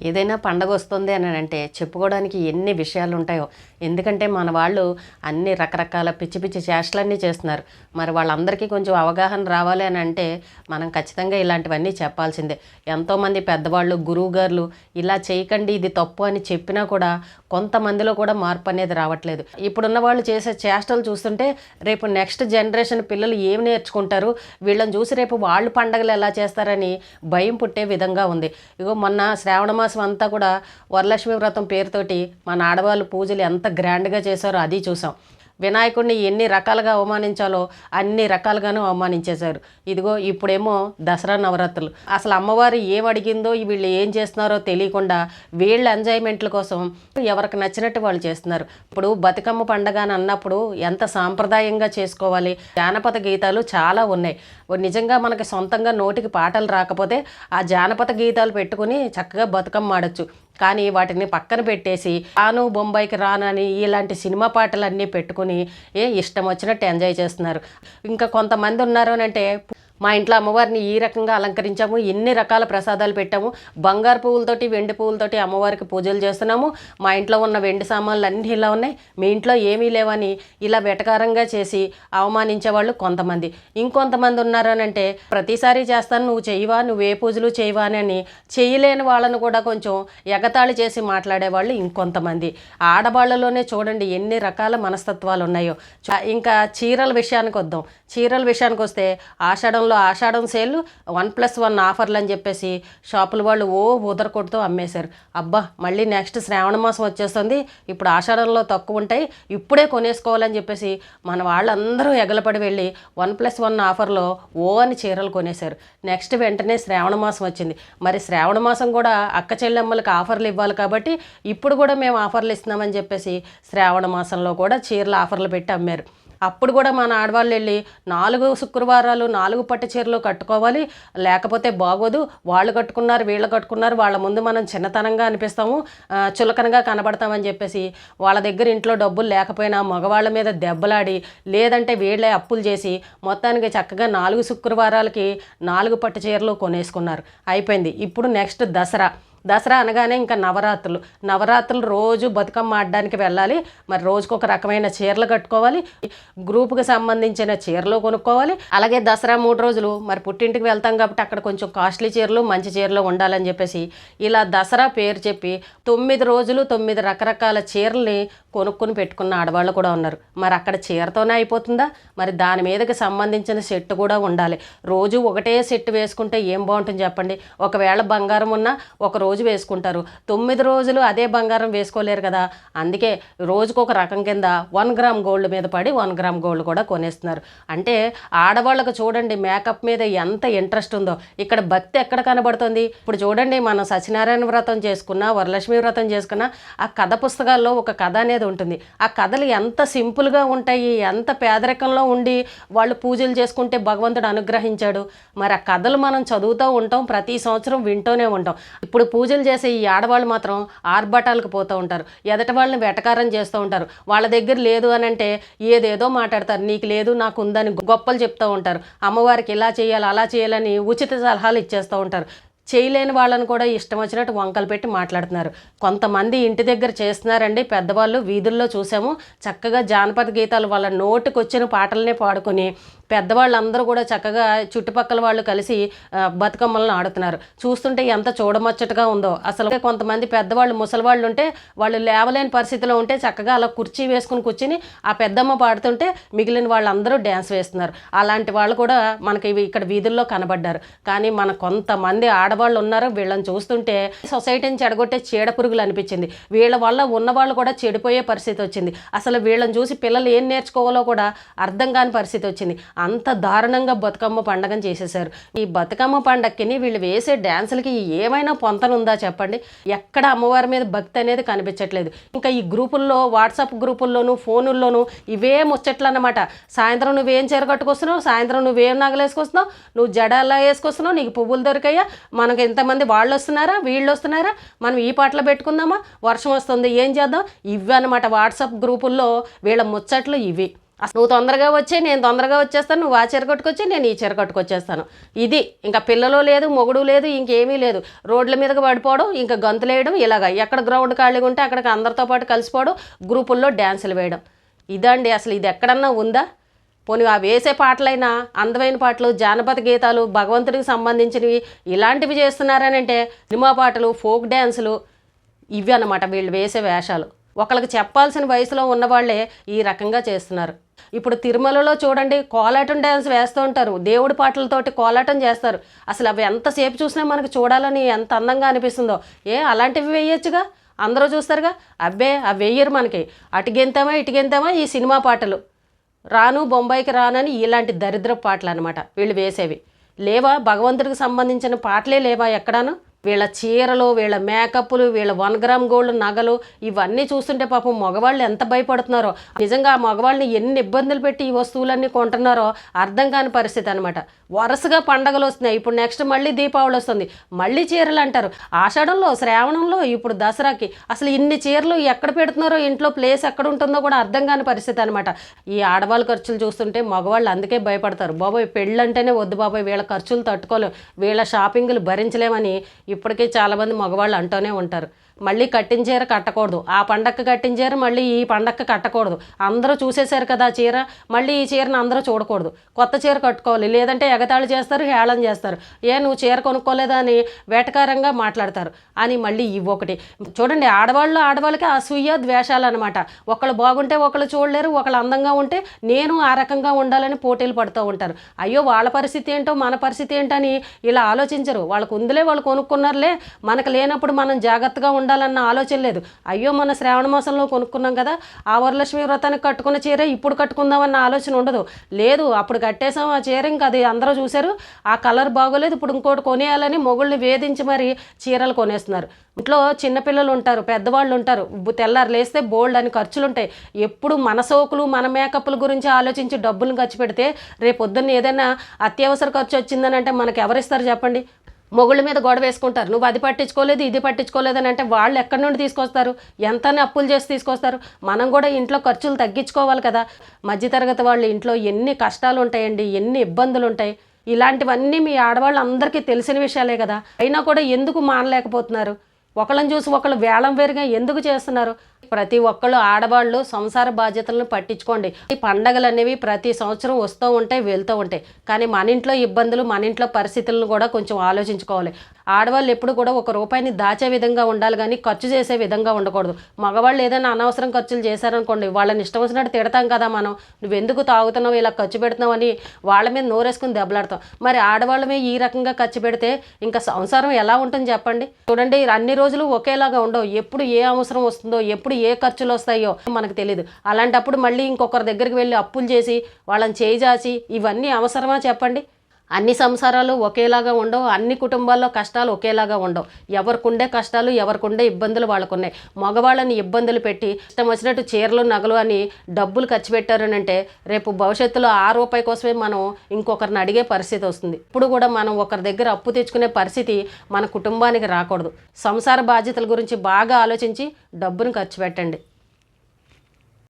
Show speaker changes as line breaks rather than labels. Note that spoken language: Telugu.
ఏదైనా పండగ వస్తుంది అని అంటే చెప్పుకోవడానికి ఎన్ని విషయాలు ఉంటాయో. ఎందుకంటే మన వాళ్ళు అన్ని రకరకాల పిచ్చి పిచ్చి చేష్టలన్నీ చేస్తున్నారు. మరి వాళ్ళందరికీ కొంచెం అవగాహన రావాలి అని అంటే మనం ఖచ్చితంగా ఇలాంటివన్నీ చెప్పాల్సిందే. ఎంతోమంది పెద్దవాళ్ళు గురువుగారులు ఇలా చేయకండి ఇది తప్పు అని చెప్పినా కూడా కొంతమందిలో కూడా మార్పు అనేది రావట్లేదు. ఇప్పుడున్న వాళ్ళు చేసే చేష్టలు చూస్తుంటే రేపు నెక్స్ట్ జనరేషన్ పిల్లలు ఏం నేర్చుకుంటారు? వీళ్ళని చూసి రేపు వాళ్ళు పండగలు ఎలా చేస్తారని భయం పుట్టే విధంగా ఉంది. ఇగో మొన్న శ్రావణ మాసం అంతా కూడా వరలక్ష్మి వ్రతం పేరుతోటి మన ఆడవాళ్ళు పూజలు ఎంత గ్రాండ్గా చేశారో అది చూసాం. వినాయకుడిని ఎన్ని రకాలుగా అవమానించాలో అన్ని రకాలుగాను అవమానించేశారు. ఇదిగో ఇప్పుడేమో దసరా నవరాత్రులు. అసలు అమ్మవారు ఏం అడిగిందో వీళ్ళు ఏం చేస్తున్నారో తెలియకుండా వీళ్ళ ఎంజాయ్మెంట్ల కోసం ఎవరికి నచ్చినట్టు వాళ్ళు చేస్తున్నారు. ఇప్పుడు బతుకమ్మ పండగ అని అన్నప్పుడు ఎంత సాంప్రదాయంగా చేసుకోవాలి? జానపద గీతాలు చాలా ఉన్నాయి. నిజంగా మనకి సొంతంగా నోటికి పాటలు రాకపోతే ఆ జానపద గీతాలు పెట్టుకుని చక్కగా బతుకమ్మ ఆడొచ్చు. కానీ వాటిని పక్కన పెట్టేసి ఆను బొంబాయికి రానని ఇలాంటి సినిమా పాటలన్నీ పెట్టుకుని ఏ ఇష్టం వచ్చినట్టు ఎంజాయ్ చేస్తున్నారు. ఇంకా కొంతమంది ఉన్నారు అని అంటే మా ఇంట్లో అమ్మవారిని ఈ రకంగా అలంకరించాము ఎన్ని రకాల ప్రసాదాలు పెట్టాము. బంగారు పువ్వులతోటి వెండి పువ్వులతోటి అమ్మవారికి పూజలు చేస్తున్నాము. మా ఇంట్లో ఉన్న వెండి సామాన్లు అన్నీ ఇలా ఉన్నాయి. మీ ఇంట్లో ఏమీ లేవని ఇలా వెటకారంగా చేసి అవమానించే వాళ్ళు కొంతమంది. ఇంకొంతమంది ఉన్నారు అని అంటే ప్రతిసారి చేస్తాను నువ్వు చేయవా నువ్వు ఏ పూజలు చేయవా అని చేయలేని వాళ్ళను కూడా కొంచెం ఎగతాళి చేసి మాట్లాడే వాళ్ళు ఇంకొంతమంది. ఆడవాళ్ళలోనే చూడండి ఎన్ని రకాల మనస్తత్వాలు ఉన్నాయో. చ- ఇంకా చీరల విషయానికి వద్దాం. చీరల విషయానికి వస్తే ఆషాఢంలో ఆషాఢం సేల్ వన్ ప్లస్ వన్ ఆఫర్లు అని చెప్పేసి షాపుల వాళ్ళు ఓ ఉదర కొడుతూ అమ్మేశారు. అబ్బా మళ్ళీ నెక్స్ట్ శ్రావణ మాసం వచ్చేస్తుంది. ఇప్పుడు ఆషాఢంలో తక్కువ ఉంటాయి. ఇప్పుడే కొనేసుకోవాలని చెప్పేసి మన వాళ్ళందరూ ఎగలపడి వెళ్ళి వన్ ప్లస్ వన్ ఆఫర్లో ఓ అని చీరలు కొనేశారు. నెక్స్ట్ వెంటనే శ్రావణ మాసం వచ్చింది. మరి శ్రావణ మాసం కూడా అక్క చెల్లెమ్మలకి ఆఫర్లు ఇవ్వాలి కాబట్టి ఇప్పుడు కూడా మేము ఆఫర్లు ఇస్తున్నామని చెప్పేసి శ్రావణ మాసంలో కూడా చీరలు ఆఫర్లు పెట్టి అమ్మారు. అప్పుడు కూడా మన ఆడవాళ్ళు వెళ్ళి నాలుగు శుక్రవారాలు నాలుగు పట్టు చీరలు కట్టుకోవాలి. లేకపోతే బాగోదు. వాళ్ళు కట్టుకున్నారు వీళ్ళు కట్టుకున్నారు. వాళ్ళ ముందు మనం చిన్నతనంగా అనిపిస్తాము. చులకనగా కనబడతామని చెప్పేసి వాళ్ళ దగ్గర ఇంట్లో డబ్బులు లేకపోయినా మగవాళ్ళ మీద దెబ్బలాడి లేదంటే వీళ్ళే అప్పులు చేసి మొత్తానికి చక్కగా నాలుగు శుక్రవారాలకి నాలుగు పట్టు చీరలు కొనేసుకున్నారు. అయిపోయింది. ఇప్పుడు నెక్స్ట్ దసరా. దసరా అనగానే ఇంకా నవరాత్రులు. నవరాత్రులు రోజు బతుకమ్మ ఆడడానికి వెళ్ళాలి. మరి రోజుకు ఒక రకమైన చీరలు కట్టుకోవాలి. గ్రూప్కి సంబంధించిన చీరలు కొనుక్కోవాలి. అలాగే దసరా మూడు రోజులు మరి పుట్టింటికి వెళ్తాం కాబట్టి అక్కడ కొంచెం కాస్ట్లీ చీరలు మంచి చీరలు ఉండాలని చెప్పేసి ఇలా దసరా పేరు చెప్పి తొమ్మిది రోజులు తొమ్మిది రకరకాల చీరల్ని కొనుక్కొని పెట్టుకున్న ఆడవాళ్ళు కూడా ఉన్నారు. మరి అక్కడ చీరతోనే అయిపోతుందా? మరి దాని మీదకి సంబంధించిన సెట్ కూడా ఉండాలి. రోజు ఒకటే సెట్ వేసుకుంటే ఏం బాగుంటుంది చెప్పండి? ఒకవేళ బంగారం ఉన్నా ఒక రోజు రోజు వేసుకుంటారు. తొమ్మిది రోజులు అదే బంగారం వేసుకోలేరు కదా. అందుకే రోజుకు ఒక రకం కింద వన్ గ్రామ్ గోల్డ్ మీద పడి వన్ గ్రామ్ గోల్డ్ కూడా కొనేస్తున్నారు. అంటే ఆడవాళ్ళకు చూడండి మేకప్ మీద ఎంత ఇంట్రెస్ట్ ఉందో. ఇక్కడ భక్తి ఎక్కడ కనబడుతుంది? ఇప్పుడు చూడండి మనం సత్యనారాయణ వ్రతం చేసుకున్నా వరలక్ష్మి వ్రతం చేసుకున్నా ఆ కథ పుస్తకాల్లో ఒక కథ అనేది ఉంటుంది. ఆ కథలు ఎంత సింపుల్గా ఉంటాయి ఎంత పేదరికంలో ఉండి వాళ్ళు పూజలు చేసుకుంటే భగవంతుడు అనుగ్రహించాడు. మరి ఆ కథలు మనం చదువుతూ ఉంటాం ప్రతి సంవత్సరం వింటూనే ఉంటాం. ఇప్పుడు పూజలు చేసే ఈ ఆడవాళ్ళు మాత్రం ఆర్భటాలకు పోతూ ఉంటారు. ఎదటి వాళ్ళని వెటకారం చేస్తూ ఉంటారు. వాళ్ళ దగ్గర లేదు అని అంటే ఏదేదో మాట్లాడతారు. నీకు లేదు నాకు ఉందని గొప్పలు చెప్తూ ఉంటారు. అమ్మవారికి ఇలా చేయాలి అలా చేయాలని ఉచిత సలహాలు ఇచ్చేస్తూ ఉంటారు. చేయలేని వాళ్ళని కూడా ఇష్టం వచ్చినట్టు వంకలు పెట్టి మాట్లాడుతున్నారు. కొంతమంది ఇంటి దగ్గర చేస్తున్నారండి. పెద్దవాళ్ళు వీధుల్లో చూసాము. చక్కగా జానపద గీతాలు వాళ్ళ నోటికి వచ్చిన పాటలనే పాడుకొని పెద్దవాళ్ళందరూ కూడా చక్కగా చుట్టుపక్కల వాళ్ళు కలిసి బతుకమ్మలను ఆడుతున్నారు. చూస్తుంటే ఎంత చూడమచ్చటగా ఉందో. అసలు కొంతమంది పెద్దవాళ్ళు ముసలివాళ్ళు ఉంటే వాళ్ళు లేవలేని పరిస్థితిలో ఉంటే చక్కగా అలా కుర్చీ వేసుకుని కూర్చుని ఆ పెద్దమ్మ పాడుతుంటే మిగిలిన వాళ్ళందరూ డ్యాన్స్ వేస్తున్నారు. అలాంటి వాళ్ళు కూడా మనకి ఇక్కడ వీధుల్లో కనబడ్డారు. కానీ మన కొంతమంది ఆడవాళ్ళు ఉన్నారు వీళ్ళని చూస్తుంటే సొసైటీని చెడగొట్టే చీడ పురుగులు అనిపించింది. వీళ్ళ వల్ల ఉన్నవాళ్ళు కూడా చెడిపోయే పరిస్థితి వచ్చింది. అసలు వీళ్ళని చూసి పిల్లలు ఏం నేర్చుకోవాలో కూడా అర్థం కాని పరిస్థితి వచ్చింది. అంత దారుణంగా బతుకమ్మ పండగని చేసేసారు ఈ బతుకమ్మ పండక్కిని వీళ్ళు వేసే డ్యాన్సులకి ఏమైనా పొంతనుందా చెప్పండి? ఎక్కడ అమ్మవారి మీద భక్తి అనేది కనిపించట్లేదు. ఇంకా ఈ గ్రూపుల్లో వాట్సాప్ గ్రూపుల్లోనూ ఫోనుల్లోనూ ఇవే ముచ్చట్లు అన్నమాట సాయంత్రం నువ్వేం చీర కట్టుకొస్తున్నావు? సాయంత్రం నువ్వేం నగలు వేసుకొస్తున్నావు? నువ్వు జడలా వేసుకొస్తున్నావు? నీకు పువ్వులు దొరికాయా? మనకు ఎంతమంది వాళ్ళు వస్తున్నారా వీళ్ళు వస్తున్నారా మనం ఈ పాటలు పెట్టుకుందామా? వర్షం వస్తుంది ఏం చేద్దాం? ఇవి అనమాట వాట్సాప్ గ్రూపుల్లో వీళ్ళ ముచ్చట్లు ఇవి. నువ్వు తొందరగా వచ్చే నేను తొందరగా వచ్చేస్తాను నువ్వు ఆ చీర కట్టుకొచ్చి నేను ఈ చీర కట్టుకొచ్చేస్తాను. ఇది ఇంకా పిల్లలు లేదు మొగుడు లేదు ఇంకేమీ లేదు. రోడ్ల మీదకి పడిపోవడం ఇంకా గంతులేయడం ఇలాగ ఎక్కడ గ్రౌండ్ ఖాళీగా ఉంటే అక్కడికి అందరితో పాటు కలిసిపోవడం గ్రూపుల్లో డ్యాన్సులు వేయడం. ఇదండి అసలు ఇది ఎక్కడన్నా ఉందా? పోనీ ఆ వేసే పాటలైనా అందమైన పాటలు జానపద గీతాలు భగవంతుడికి సంబంధించినవి ఇలాంటివి చేస్తున్నారని అంటే సినిమా పాటలు ఫోక్ డ్యాన్సులు ఇవి అన్నమాట వీళ్ళు వేసే వేషాలు. ఒకళ్ళకి చెప్పాల్సిన వయసులో ఉన్నవాళ్ళే ఈ రకంగా చేస్తున్నారు. ఇప్పుడు తిరుమలలో చూడండి కోలాటం డ్యాన్స్ వేస్తూ ఉంటారు. దేవుడి పాటలతోటి కోలాటం చేస్తారు. అసలు అవి ఎంతసేపు చూసినా మనకు చూడాలని ఎంత అందంగా అనిపిస్తుందో. ఏ అలాంటివి వేయొచ్చుగా? అందరూ చూస్తారుగా? అబ్బే అవి వేయరు మనకి. అటుగెంతామా ఇటుగెంతామా ఈ సినిమా పాటలు. రాను బొంబాయికి రానని ఇలాంటి దరిద్ర పాటలు అనమాట వీళ్ళు వేసేవి. లేవా? భగవంతుడికి సంబంధించిన పాటలే లేవా ఎక్కడాను? వీళ్ళ చీరలు వీళ్ళ మేకప్లు వీళ్ళ వన్ గ్రామ్ గోల్డ్ నగలు ఇవన్నీ చూస్తుంటే పాపం మగవాళ్ళు ఎంత భయపడుతున్నారో. నిజంగా ఆ మగవాళ్ళని ఎన్ని ఇబ్బందులు పెట్టి ఈ వస్తువులన్నీ కొంటున్నారో అర్థం కాని పరిస్థితి అనమాట వరుసగా పండగలు వస్తున్నాయి. ఇప్పుడు నెక్స్ట్ మళ్ళీ దీపావళి వస్తుంది. మళ్ళీ చీరలు అంటారు. ఆషాఢంలో శ్రావణంలో ఇప్పుడు దసరాకి అసలు ఇన్ని చీరలు ఎక్కడ పెడుతున్నారో ఇంట్లో ప్లేస్ ఎక్కడ ఉంటుందో కూడా అర్థం కాని పరిస్థితి అనమాట ఈ ఆడవాళ్ళ ఖర్చులు చూస్తుంటే మగవాళ్ళు అందుకే భయపడతారు. బాబోయ్ పెళ్ళంటేనే వద్దు బాబోయ్ వీళ్ళ ఖర్చులు తట్టుకోలేం. వీళ్ళ షాపింగ్లు భరించలేమని ఇప్పటికే చాలామంది మగవాళ్ళు అంటూనే ఉంటారు. మళ్ళీ కట్టిన చీర కట్టకూడదు. ఆ పండక్కి కట్టిన చీర మళ్ళీ ఈ పండక్కి కట్టకూడదు. అందరూ చూసేశారు కదా ఆ చీర మళ్ళీ ఈ చీరను అందరూ చూడకూడదు. కొత్త చీర కట్టుకోవాలి. లేదంటే ఎగతాళి చేస్తారు హేళన చేస్తారు. ఏ నువ్వు చీర కొనుక్కోలేదా అని వేటకారంగా మాట్లాడతారు. అని మళ్ళీ ఇవి చూడండి ఆడవాళ్ళు ఆడవాళ్ళకి అసూయ ద్వేషాలు అనమాట ఒకళ్ళు బాగుంటే ఒకళ్ళు చూడలేరు ఒకళ్ళు అందంగా ఉంటే నేను ఆ రకంగా ఉండాలని పోటీలు పడుతూ ఉంటారు. అయ్యో వాళ్ళ పరిస్థితి ఏంటో మన పరిస్థితి ఏంటని ఇలా ఆలోచించరు. వాళ్ళకు ఉందిలే వాళ్ళు కొనుక్కున్నారులే. మనకు లేనప్పుడు మనం జాగ్రత్తగా ఉండాలన్న ఆలోచన లేదు. అయ్యో మన శ్రావణ మాసంలో కొనుక్కున్నాం కదా ఆ వరలక్ష్మి వ్రతానికి కట్టుకున్న చీర ఇప్పుడు కట్టుకుందామన్న ఆలోచన ఉండదు. లేదు అప్పుడు కట్టేసాం ఆ చీర ఇంకా అది అందరూ చూశారు. ఆ కలర్ బాగోలేదు ఇప్పుడు ఇంకోటి కొనేయాలని మొగుళ్ళని వేధించి మరి చీరలు కొనేస్తున్నారు. ఇంట్లో చిన్నపిల్లలు ఉంటారు పెద్దవాళ్ళు ఉంటారు. తెల్లారు లేస్తే బోల్డ్ అని ఖర్చులు ఉంటాయి. ఎప్పుడు మన సోకులు మన మేకప్ల గురించి ఆలోచించి డబ్బులు ఖర్చు పెడితే రేపు పొద్దున్న ఏదైనా అత్యవసర ఖర్చు వచ్చిందని అంటే మనకు ఎవరిస్తారు చెప్పండి? మొగుళ్ళ మీద గొడవ వేసుకుంటారు. నువ్వు అది పట్టించుకోలేదు ఇది పట్టించుకోలేదు అని అంటే వాళ్ళు ఎక్కడి నుండి తీసుకొస్తారు? ఎంత అప్పులు చేసి తీసుకొస్తారు? మనం కూడా ఇంట్లో ఖర్చులు తగ్గించుకోవాలి కదా. మధ్యతరగతి వాళ్ళు ఇంట్లో ఎన్ని కష్టాలు ఉంటాయండి ఎన్ని ఇబ్బందులు ఉంటాయి ఇలాంటివన్నీ మీ ఆడవాళ్ళందరికీ తెలిసిన విషయాలే కదా. అయినా కూడా ఎందుకు మానలేకపోతున్నారు? ఒకళ్ళని చూసి ఒకళ్ళు వేలం వేరుగా ఎందుకు చేస్తున్నారు? ప్రతి ఒక్కళ్ళు ఆడవాళ్ళు సంసార బాధ్యతలను పట్టించుకోండి. ఈ పండగలు అనేవి ప్రతి సంవత్సరం వస్తూ ఉంటాయి వెళ్తూ ఉంటాయి. కానీ మన ఇంట్లో ఇబ్బందులు మన ఇంట్లో పరిస్థితులను కూడా కొంచెం ఆలోచించుకోవాలి. ఆడవాళ్ళు ఎప్పుడు కూడా ఒక రూపాయిని దాచే విధంగా ఉండాలి కానీ ఖర్చు చేసే విధంగా ఉండకూడదు. మగవాళ్ళు ఏదైనా అనవసరం ఖర్చులు చేశారనుకోండి వాళ్ళని ఇష్టం వచ్చినట్టు తిడతాం కదా మనం. నువ్వెందుకు తాగుతున్నావు ఇలా ఖర్చు పెడుతున్నావు అని వాళ్ళ మీద నోరేసుకుని దెబ్బలాడతాం. మరి ఆడవాళ్ళమే ఈ రకంగా ఖర్చు పెడితే ఇంకా సంసారం ఎలా ఉంటుంది చెప్పండి? చూడండి అన్ని రోజులు ఒకేలాగా ఉండవు. ఎప్పుడు ఏ అవసరం వస్తుందో ఎప్పుడు ఏ ఖర్చులు వస్తాయో మనకు తెలియదు అలాంటప్పుడు మళ్ళీ ఇంకొకరి దగ్గరికి వెళ్ళి అప్పులు చేసి వాళ్ళని చేయి ఇవన్నీ అవసరమా చెప్పండి? అన్ని సంసారాలు ఒకేలాగా ఉండవు అన్ని కుటుంబాల్లో కష్టాలు ఒకేలాగా ఉండవు. ఎవరికుండే కష్టాలు ఎవరికి ఉండే ఇబ్బందులు వాళ్ళకున్నాయి. మగవాళ్ళని ఇబ్బందులు పెట్టి ఇష్టం వచ్చినట్టు చీరలు నగలు అని డబ్బులు ఖర్చు పెట్టారని అంటే రేపు భవిష్యత్తులో ఆ రూపాయి కోసమే మనం ఇంకొకరిని అడిగే పరిస్థితి వస్తుంది. ఇప్పుడు కూడా మనం ఒకరి దగ్గర అప్పు తెచ్చుకునే పరిస్థితి మన కుటుంబానికి రాకూడదు. సంసార బాధ్యతల గురించి బాగా ఆలోచించి డబ్బును ఖర్చు పెట్టండి.